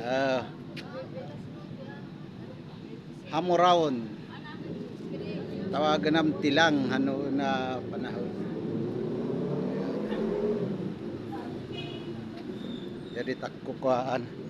Ah. Hamoraon. Tawagan ng tilang ano na panahon. Jadi takkukuhaan. Yeah.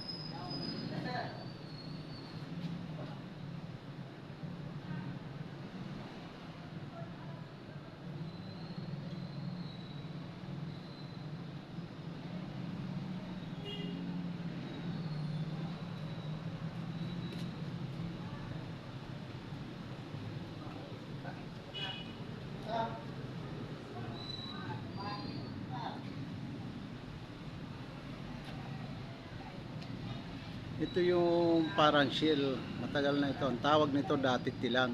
Ito yung parang shield. Matagal na ito. Ang tawag nito dati tilang.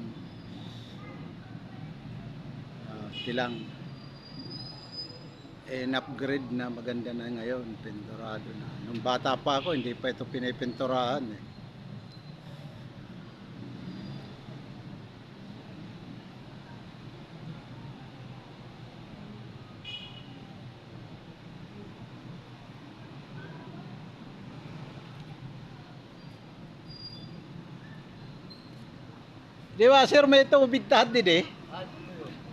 Ah, tilang. Eh, upgrade na maganda na ngayon. Pinturado na. Nung bata pa ako, hindi pa ito pinipinturahan eh. Di ba, sir, may tubig tahan din eh.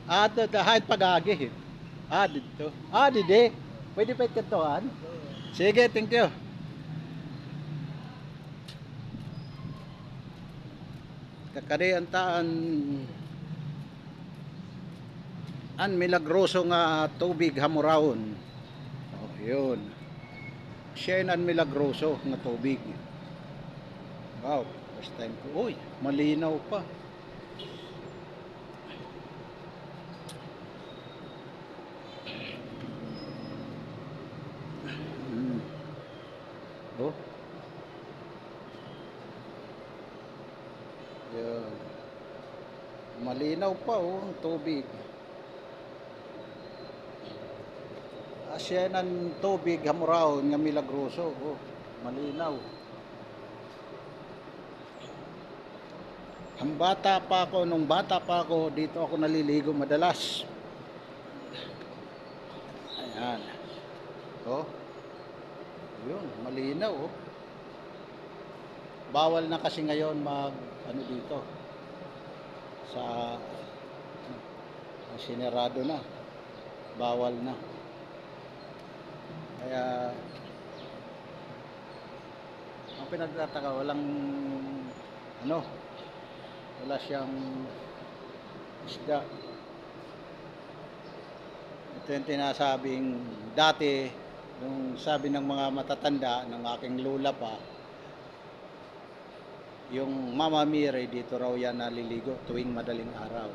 Ito, kahit pag-agi. Ah, dito. Ah, dide. Pwede pa itutuan? Sige, thank you. Kakari ang taan an milagroso nga tubig hamurawon. Oh, yun. Siya ang milagroso nga tubig. Wow, first time ko. Uy, malinaw pa. Oh. Yan. Malinaw pa oh, ang tubig. Asya ng tubig hamuraw nga milagroso. Oh, malinaw. Ang bata pa ako, nung bata pa ako, dito ako naliligo madalas. Ayan. Oh. Yun, malinaw oh. Bawal na kasi ngayon mag ano dito sa sinerado na. Bawal na. Kaya ang pinagtataka walang ano wala siyang isda. Ito yung tinasabing dati yung sabi ng mga matatanda ng aking lula pa yung Mama Mire dito raw yan naliligo tuwing madaling araw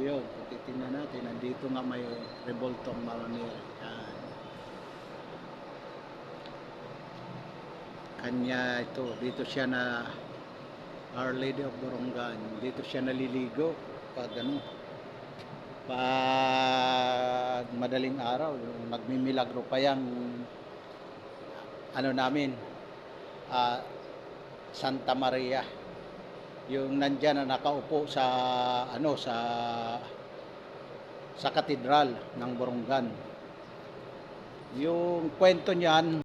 yun kung titingnan natin nandito nga may revoltong Mama Mire yan. kanya ito dito siya na Our Lady of Borongan dito siya naliligo pag ano pag madaling araw nagmimilagro pa yung ano namin ah, Santa Maria. Yung nandyan na nakaupo sa ano sa sa katedral ng Borongan yung kwento niyan